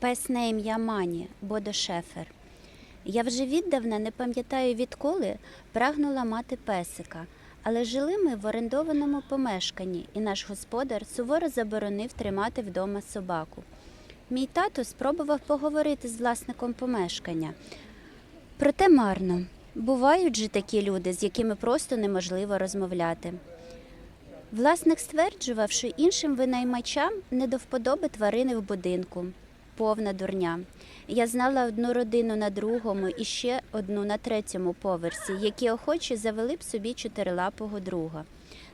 Пес на ім'я Мані, Бодо Шефер. Я вже віддавна не пам'ятаю відколи прагнула мати песика, але жили ми в орендованому помешканні, і наш господар суворо заборонив тримати вдома собаку. Мій тато спробував поговорити з власником помешкання. Проте марно. Бувають же такі люди, з якими просто неможливо розмовляти. Власник стверджував, що іншим винаймачам не до вподоби тварини в будинку. Повна дурня. Я знала одну родину на другому і ще одну на третьому поверсі, які охоче завели б собі чотирилапого друга.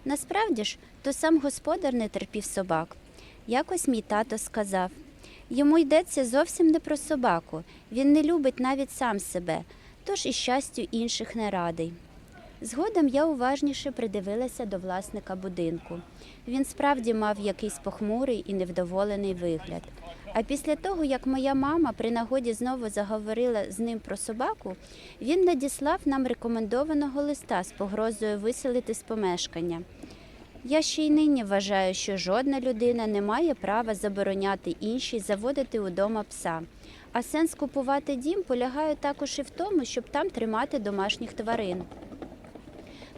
Насправді ж, то сам господар не терпів собак. Якось мій тато сказав: йому йдеться зовсім не про собаку, він не любить навіть сам себе, тож і щастю інших не радий. Згодом я уважніше придивилася до власника будинку. Він справді мав якийсь похмурий і невдоволений вигляд. А після того, як моя мама при нагоді знову заговорила з ним про собаку, він надіслав нам рекомендованого листа з погрозою виселити з помешкання. Я ще й нині вважаю, що жодна людина не має права забороняти іншій заводити удома пса. А сенс купувати дім полягає також і в тому, щоб там тримати домашніх тварин.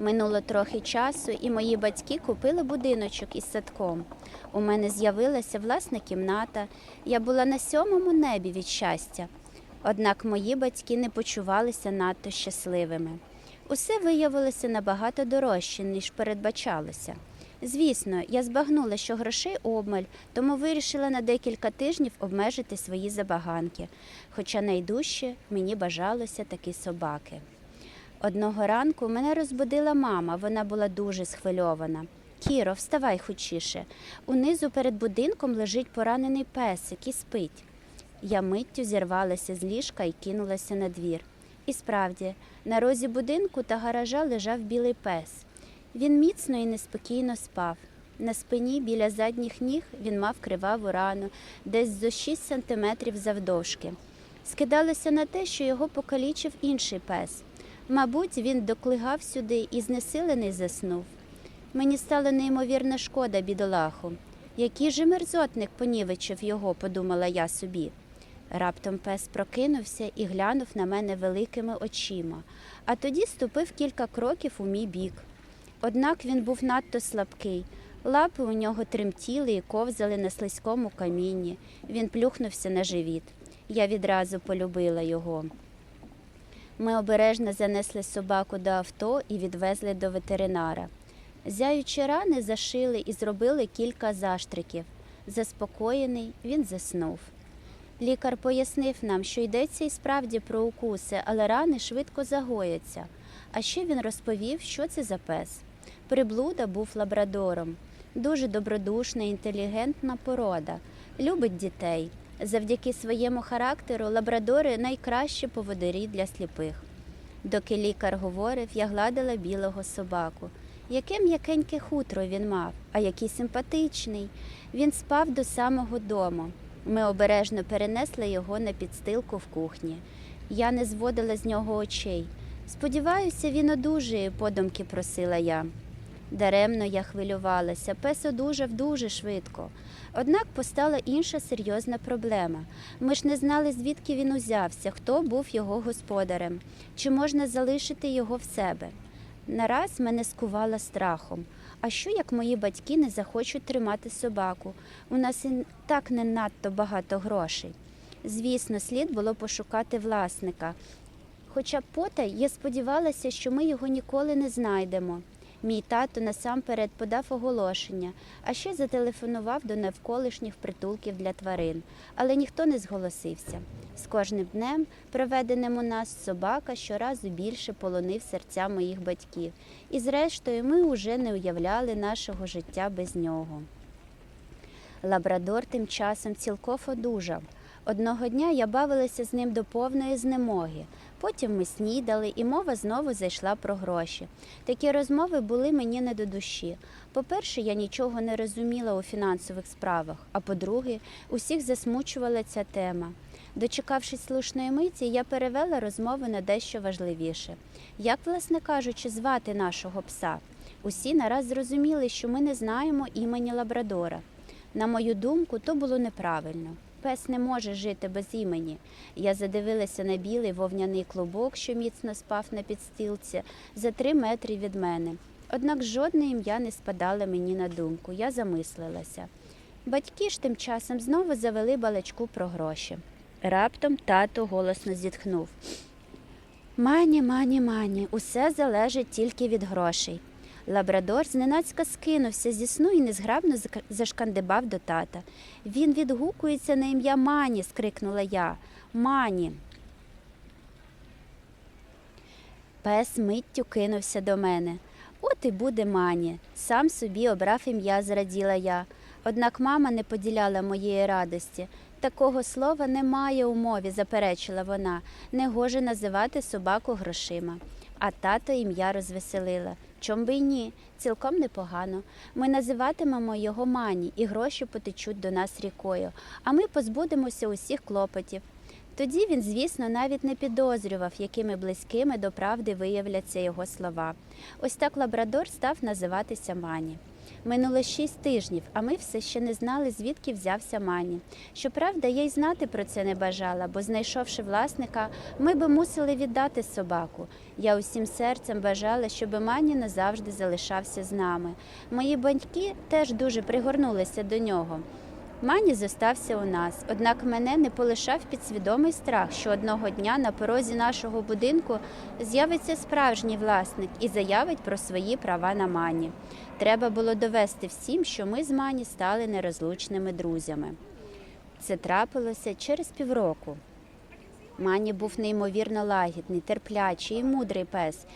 Минуло трохи часу, і мої батьки купили будиночок із садком. У мене з'явилася власна кімната. Я була на сьомому небі від щастя. Однак мої батьки не почувалися надто щасливими. Усе виявилося набагато дорожче, ніж передбачалося. Звісно, я збагнула, що грошей обмаль, тому вирішила на декілька тижнів обмежити свої забаганки, хоча найдужче мені бажалося таки собаки. Одного ранку мене розбудила мама, вона була дуже схвильована. Кіро, вставай хочіше. Унизу перед будинком лежить поранений песик і спить. Я миттю зірвалася з ліжка і кинулася на двір. І справді, на розі будинку та гаража лежав білий пес. Він міцно і неспокійно спав. На спині біля задніх ніг він мав криваву рану, десь зо 6 сантиметрів завдовжки. Скидалося на те, що його покалічив інший пес. Мабуть, він доклигав сюди і знесилений заснув. Мені стало неймовірно шкода бідолаху. Який же мерзотник понівечив його, подумала я собі. Раптом пес прокинувся і глянув на мене великими очима, а тоді ступив кілька кроків у мій бік. Однак він був надто слабкий. Лапи у нього тремтіли і ковзали на слизькому камінні. Він плюхнувся на живіт. Я відразу полюбила його. Ми обережно занесли собаку до авто і відвезли до ветеринара. Зяючі рани зашили і зробили кілька заштриків. Заспокоєний, він заснув. Лікар пояснив нам, що йдеться і справді про укуси, але рани швидко загояться. А ще він розповів, що це за пес. Приблуда був лабрадором, дуже добродушна, інтелігентна порода, любить дітей. Завдяки своєму характеру лабрадори найкращі поводирі для сліпих. Доки лікар говорив, я гладила білого собаку. Яке м'якеньке хутро він мав, а який симпатичний. Він спав до самого дому. Ми обережно перенесли його на підстилку в кухні. Я не зводила з нього очей. Сподіваюся, він одужає, подумки просила я. Даремно я хвилювалася, пес одужав дуже швидко. Однак постала інша серйозна проблема. Ми ж не знали, звідки він узявся, хто був його господарем, чи можна залишити його в себе. Нараз мене скувала страхом. А що як мої батьки не захочуть тримати собаку? У нас і так не надто багато грошей. Звісно, слід було пошукати власника. Хоча потай я сподівалася, що ми його ніколи не знайдемо. Мій тато насамперед подав оголошення, а ще зателефонував до навколишніх притулків для тварин, але ніхто не зголосився. З кожним днем, проведеним у нас, собака щоразу більше полонив серця моїх батьків, і зрештою ми уже не уявляли нашого життя без нього. Лабрадор тим часом цілком одужав. Одного дня я бавилася з ним до повної знемоги. Потім ми снідали, і мова знову зайшла про гроші. Такі розмови були мені не до душі. По-перше, я нічого не розуміла у фінансових справах, а по-друге, усіх засмучувала ця тема. Дочекавшись слушної миті, я перевела розмову на дещо важливіше. Як, власне кажучи, звати нашого пса? Усі нараз зрозуміли, що ми не знаємо імені Лабрадора. На мою думку, то було неправильно. Пес не може жити без імені. Я задивилася на білий вовняний клубок, що міцно спав на підстілці, за три метри від мене. Однак жодне ім'я не спадало мені на думку. Я замислилася. Батьки ж тим часом знову завели балачку про гроші. Раптом тато голосно зітхнув. Мані, мані, мані, усе залежить тільки від грошей. Лабрадор зненацька скинувся зі сну і незграбно зашкандибав до тата. Він відгукується на ім'я Мані, скрикнула я. Мані. Пес миттю кинувся до мене. От і буде Мані. Сам собі обрав ім'я, зраділа я. Однак мама не поділяла моєї радості. Такого слова немає у мові, заперечила вона. Негоже називати собаку грошима. А тато ім'я розвеселила. Чом би й ні, цілком непогано. Ми називатимемо його мані, і гроші потечуть до нас рікою, а ми позбудемося усіх клопотів. Тоді він, звісно, навіть не підозрював, якими близькими до правди виявляться його слова. Ось так лабрадор став називатися Мані. Минуло шість тижнів, а ми все ще не знали, звідки взявся Мані. Щоправда, я й знати про це не бажала, бо, знайшовши власника, ми би мусили віддати собаку. Я усім серцем бажала, щоб Мані назавжди залишався з нами. Мої батьки теж дуже пригорнулися до нього. Мані зостався у нас, однак мене не полишав підсвідомий страх, що одного дня на порозі нашого будинку з'явиться справжній власник і заявить про свої права на Мані. Треба було довести всім, що ми з Мані стали нерозлучними друзями. Це трапилося через півроку. Мані був неймовірно лагідний, терплячий і мудрий пес.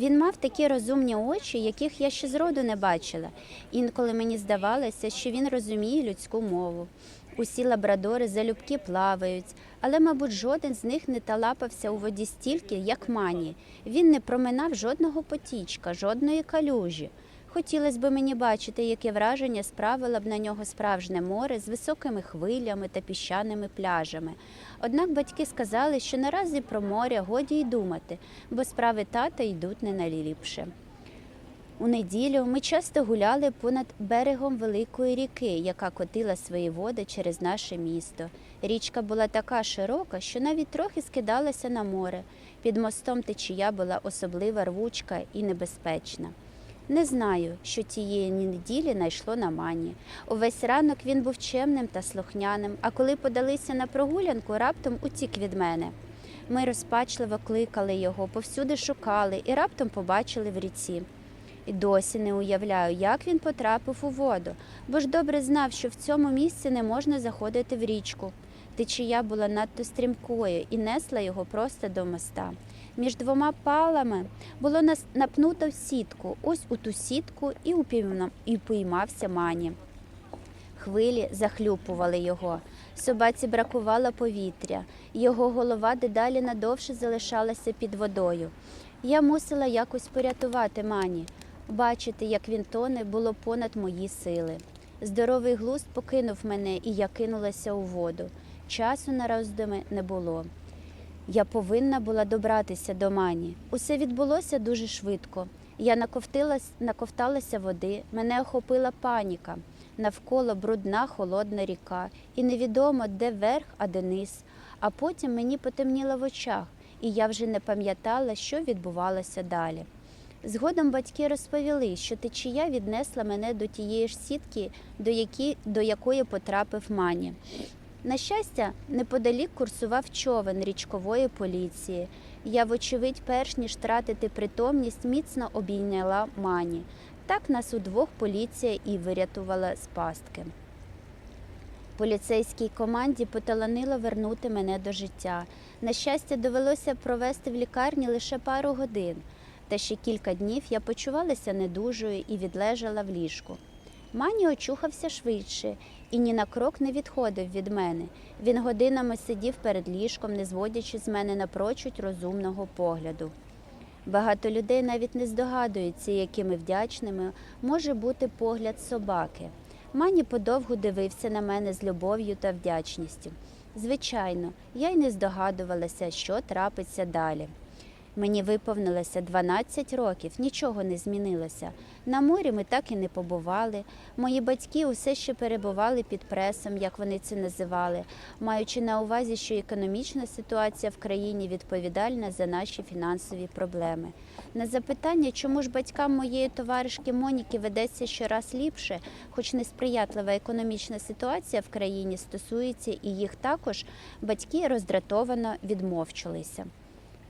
Він мав такі розумні очі, яких я ще зроду не бачила. Інколи мені здавалося, що він розуміє людську мову. Усі лабрадори залюбки плавають, але, мабуть, жоден з них не талапався у воді стільки, як мані. Він не проминав жодного потічка, жодної калюжі. Хотілося б мені бачити, яке враження справило б на нього справжнє море з високими хвилями та піщаними пляжами. Однак батьки сказали, що наразі про море годі й думати, бо справи тата йдуть не найліпше. У неділю ми часто гуляли понад берегом великої ріки, яка котила свої води через наше місто. Річка була така широка, що навіть трохи скидалася на море. Під мостом течія була особлива рвучка і небезпечна. Не знаю, що тієї неділі найшло на мані. Увесь ранок він був чемним та слухняним, а коли подалися на прогулянку, раптом утік від мене. Ми розпачливо кликали його, повсюди шукали і раптом побачили в ріці. І досі не уявляю, як він потрапив у воду, бо ж добре знав, що в цьому місці не можна заходити в річку. Течія була надто стрімкою і несла його просто до моста. Між двома палами було напнуто в сітку. Ось у ту сітку і упіймав, і упіймався мані. Хвилі захлюпували його. Собаці бракувало повітря. Його голова дедалі надовше залишалася під водою. Я мусила якось порятувати мані. Бачити, як він тоне, було понад мої сили. Здоровий глузд покинув мене, і я кинулася у воду. Часу на роздуми не було. Я повинна була добратися до мані. Усе відбулося дуже швидко. Я наковталася води, мене охопила паніка. Навколо брудна холодна ріка, і невідомо, де верх, а де низ. А потім мені потемніло в очах, і я вже не пам'ятала, що відбувалося далі. Згодом батьки розповіли, що течія віднесла мене до тієї ж сітки, до, які, до якої потрапив мані. На щастя, неподалік курсував човен річкової поліції. Я, вочевидь, перш ніж тратити притомність, міцно обійняла мані. Так нас удвох поліція і вирятувала з пастки. Поліцейській команді поталанило вернути мене до життя. На щастя, довелося провести в лікарні лише пару годин, та ще кілька днів я почувалася недужою і відлежала в ліжку. Мані очухався швидше і ні на крок не відходив від мене. Він годинами сидів перед ліжком, не зводячи з мене напрочуд розумного погляду. Багато людей навіть не здогадуються, якими вдячними може бути погляд собаки. Мані подовгу дивився на мене з любов'ю та вдячністю. Звичайно, я й не здогадувалася, що трапиться далі. Мені виповнилося 12 років, нічого не змінилося. На морі ми так і не побували. Мої батьки усе ще перебували під пресом, як вони це називали, маючи на увазі, що економічна ситуація в країні відповідальна за наші фінансові проблеми. На запитання, чому ж батькам моєї товаришки Моніки ведеться щораз ліпше, хоч несприятлива економічна ситуація в країні стосується і їх також, батьки роздратовано відмовчилися.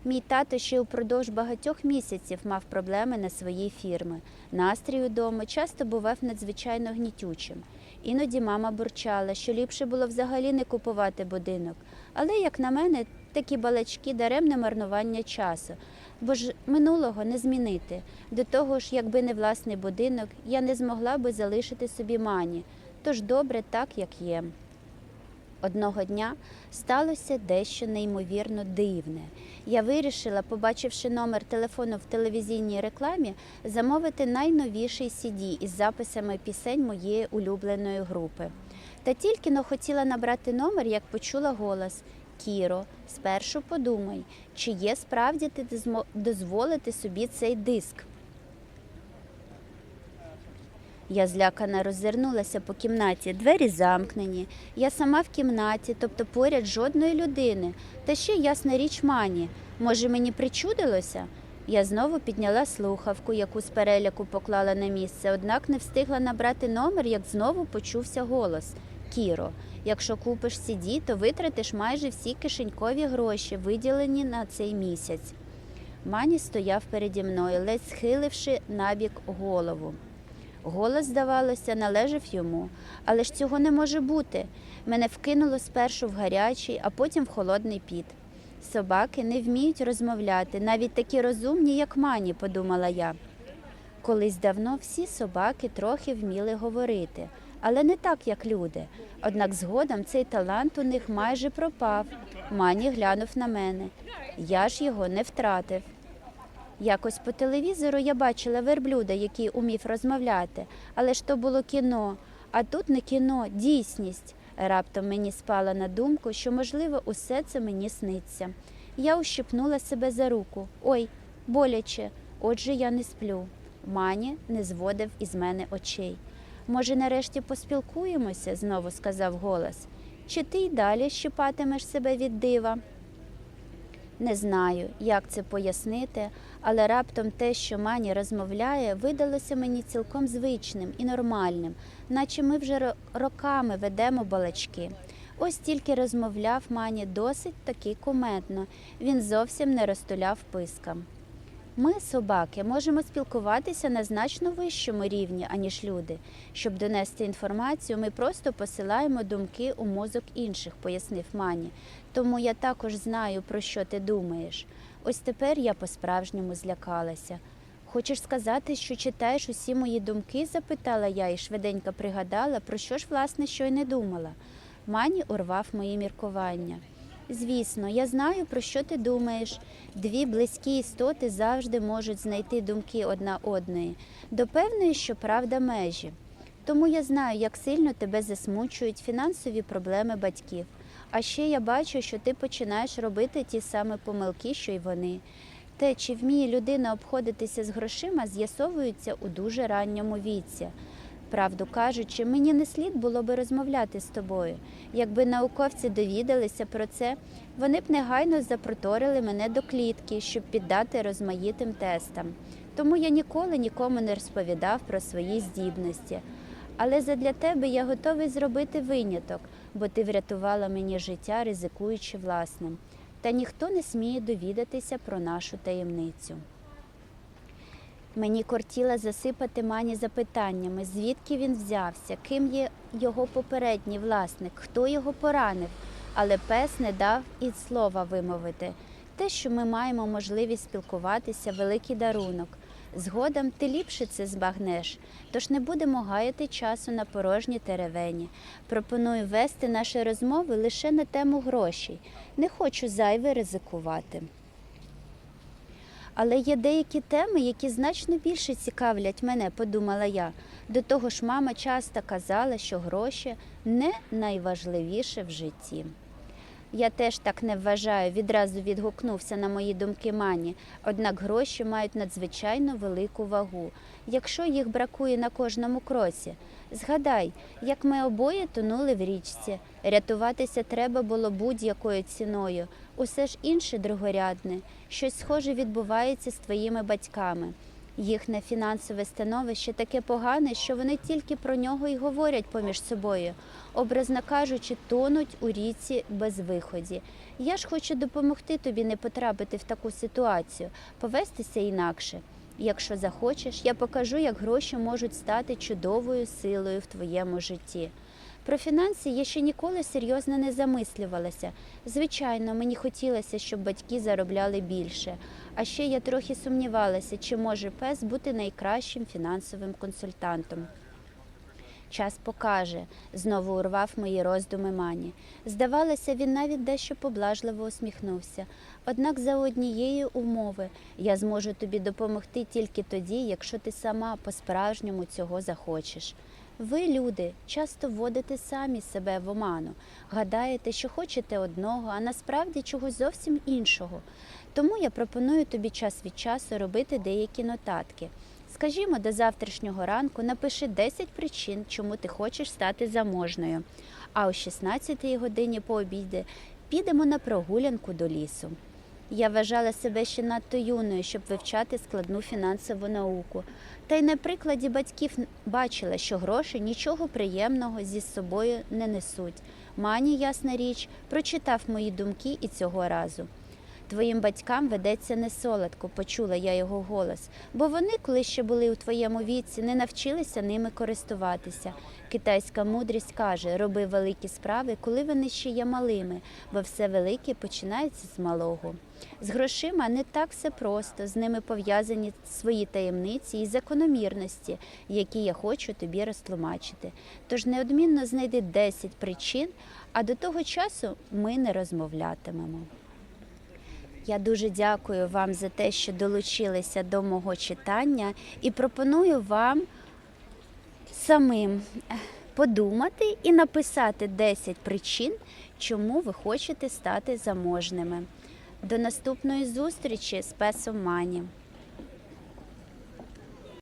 Мій тато ще упродовж багатьох місяців мав проблеми на своїй фірми. Настрій удома часто бував надзвичайно гнітючим. Іноді мама бурчала, що ліпше було взагалі не купувати будинок. Але, як на мене, такі балачки даремне марнування часу, бо ж минулого не змінити. До того ж, якби не власний будинок, я не змогла би залишити собі мані. Тож добре так, як є. Одного дня сталося дещо неймовірно дивне. Я вирішила, побачивши номер телефону в телевізійній рекламі, замовити найновіший CD із записами пісень моєї улюбленої групи. Та тільки но хотіла набрати номер, як почула голос Кіро, спершу подумай, чи є справді ти дозволити собі цей диск. Я злякано роззирнулася по кімнаті, двері замкнені. Я сама в кімнаті, тобто поряд жодної людини. Та ще ясна річ мані. Може, мені причудилося? Я знову підняла слухавку, яку з переляку поклала на місце, однак не встигла набрати номер, як знову почувся голос. Кіро, якщо купиш CD, то витратиш майже всі кишенькові гроші, виділені на цей місяць. Мані стояв переді мною, ледь схиливши набік голову. Голос, здавалося, належав йому, але ж цього не може бути. Мене вкинуло спершу в гарячий, а потім в холодний піт. Собаки не вміють розмовляти, навіть такі розумні, як мані, подумала я. Колись давно всі собаки трохи вміли говорити, але не так, як люди. Однак згодом цей талант у них майже пропав. Мані глянув на мене. Я ж його не втратив. Якось по телевізору я бачила верблюда, який умів розмовляти, але ж то було кіно, а тут не кіно, дійсність. Раптом мені спала на думку, що, можливо, усе це мені сниться. Я ущипнула себе за руку. Ой, боляче, отже, я не сплю. Мані не зводив із мене очей. Може, нарешті поспілкуємося? знову сказав голос. Чи ти й далі щипатимеш себе від дива? Не знаю, як це пояснити, але раптом те, що Мані розмовляє, видалося мені цілком звичним і нормальним, наче ми вже роками ведемо балачки. Ось тільки розмовляв Мані досить таки кумедно, він зовсім не розтуляв пискам. Ми, собаки, можемо спілкуватися на значно вищому рівні, аніж люди. Щоб донести інформацію, ми просто посилаємо думки у мозок інших, пояснив Мані. Тому я також знаю, про що ти думаєш. Ось тепер я по-справжньому злякалася. Хочеш сказати, що читаєш усі мої думки? запитала я і швиденько пригадала, про що ж власне що й не думала. Мані урвав мої міркування. Звісно, я знаю, про що ти думаєш. Дві близькі істоти завжди можуть знайти думки одна одної, до певної, що правда, межі. Тому я знаю, як сильно тебе засмучують фінансові проблеми батьків. А ще я бачу, що ти починаєш робити ті самі помилки, що й вони. Те, чи вміє людина обходитися з грошима, з'ясовується у дуже ранньому віці. Правду кажучи, мені не слід було би розмовляти з тобою. Якби науковці довідалися про це, вони б негайно запроторили мене до клітки, щоб піддати розмаїтим тестам. Тому я ніколи нікому не розповідав про свої здібності. Але задля тебе я готовий зробити виняток, бо ти врятувала мені життя, ризикуючи власним. Та ніхто не сміє довідатися про нашу таємницю. Мені кортіло засипати мані запитаннями, звідки він взявся, ким є його попередній власник, хто його поранив. Але пес не дав і слова вимовити. Те, що ми маємо можливість спілкуватися, великий дарунок. Згодом ти ліпше це збагнеш, тож не будемо гаяти часу на порожні теревені. Пропоную вести наші розмови лише на тему грошей. Не хочу зайве ризикувати. Але є деякі теми, які значно більше цікавлять мене, подумала я. До того ж, мама часто казала, що гроші не найважливіше в житті. Я теж так не вважаю, відразу відгукнувся на мої думки Мані. Однак гроші мають надзвичайно велику вагу, якщо їх бракує на кожному кроці. Згадай, як ми обоє тонули в річці. Рятуватися треба було будь-якою ціною. Усе ж інше другорядне. Щось схоже відбувається з твоїми батьками. Їхнє фінансове становище таке погане, що вони тільки про нього й говорять поміж собою, образно кажучи, тонуть у ріці без виході. Я ж хочу допомогти тобі не потрапити в таку ситуацію, повестися інакше. Якщо захочеш, я покажу, як гроші можуть стати чудовою силою в твоєму житті. Про фінанси я ще ніколи серйозно не замислювалася. Звичайно, мені хотілося, щоб батьки заробляли більше. А ще я трохи сумнівалася, чи може пес бути найкращим фінансовим консультантом. Час покаже, знову урвав мої роздуми мані. Здавалося, він навіть дещо поблажливо усміхнувся. Однак за однієї умови я зможу тобі допомогти тільки тоді, якщо ти сама по-справжньому цього захочеш. Ви, люди, часто вводите самі себе в оману, гадаєте, що хочете одного, а насправді чогось зовсім іншого. Тому я пропоную тобі час від часу робити деякі нотатки. Скажімо, до завтрашнього ранку напиши 10 причин, чому ти хочеш стати заможною. А о 16 годині по обіді підемо на прогулянку до лісу. Я вважала себе ще надто юною, щоб вивчати складну фінансову науку. Та й на прикладі батьків бачила, що гроші нічого приємного зі собою не несуть. Мані, ясна річ, прочитав мої думки і цього разу. Твоїм батькам ведеться не солодко, почула я його голос, бо вони, коли ще були у твоєму віці, не навчилися ними користуватися. Китайська мудрість каже: роби великі справи, коли вони ще є малими, бо все велике починається з малого. З грошима не так все просто, з ними пов'язані свої таємниці і закономірності, які я хочу тобі розтлумачити. Тож неодмінно знайди 10 причин, а до того часу ми не розмовлятимемо. Я дуже дякую вам за те, що долучилися до мого читання, і пропоную вам самим е, подумати і написати 10 причин, чому ви хочете стати заможними. До наступної зустрічі з песом Мані.